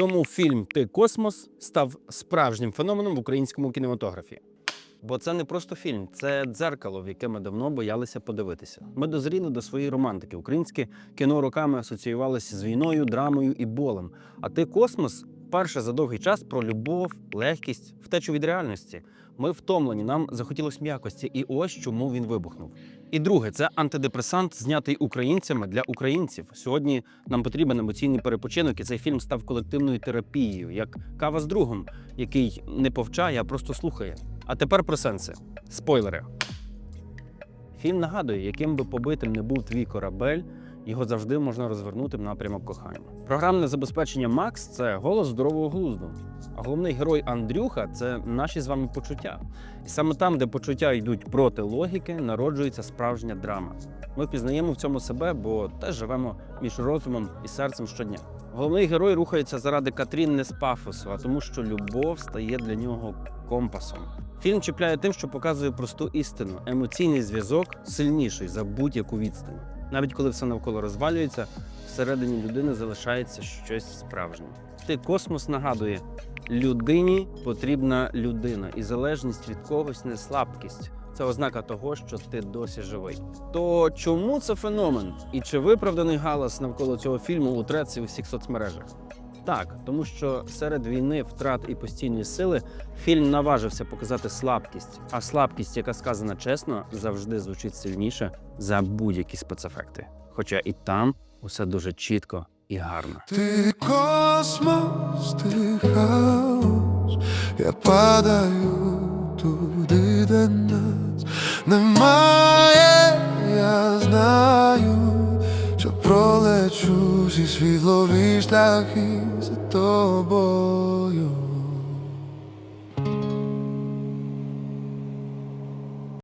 Чому фільм Ти космос став справжнім феноменом в українському кінематографі? Бо це не просто фільм, це дзеркало, в яке ми давно боялися подивитися. Ми дозріли до своєї романтики. Українське кіно роками асоціювалося з війною, драмою і болем. А ти космос перше за довгий час про любов, легкість, втечу від реальності. Ми втомлені, нам захотілось м'якості, і ось чому він вибухнув. І друге, це антидепресант, знятий українцями для українців. Сьогодні нам потрібен емоційний перепочинок, і цей фільм став колективною терапією, як кава з другом, який не повчає, а просто слухає. А тепер про сенси. Спойлери. Фільм нагадує, яким би побитим не був твій корабель, його завжди можна розвернути в напрямок кохання. Програмне забезпечення Макс це голос здорового глузду. А головний герой Андрюха це наші з вами почуття. І саме там, де почуття йдуть проти логіки, народжується справжня драма. Ми впізнаємо в цьому себе, бо теж живемо між розумом і серцем щодня. Головний герой рухається заради Катрін не з пафосу, а тому, що любов стає для нього компасом. Фільм чіпляє тим, що показує просту істину: емоційний зв'язок сильніший за будь-яку відстань. Навіть коли все навколо розвалюється, всередині людини залишається щось справжнє. Ти космос нагадує, людині потрібна людина, і залежність від когось не слабкість. Це ознака того, що ти досі живий. То чому це феномен? І чи виправданий галас навколо цього фільму у треці у всіх соцмережах? Так, тому що серед війни, втрат і постійної сили фільм наважився показати слабкість, а слабкість, яка сказана чесно, завжди звучить сильніше за будь-які спецефекти. Хоча і там усе дуже чітко і гарно. Ти космос, ти хаос, я падаю туди, де нас немає, я знаю, що пролечу зі світлові шляхи за тобою.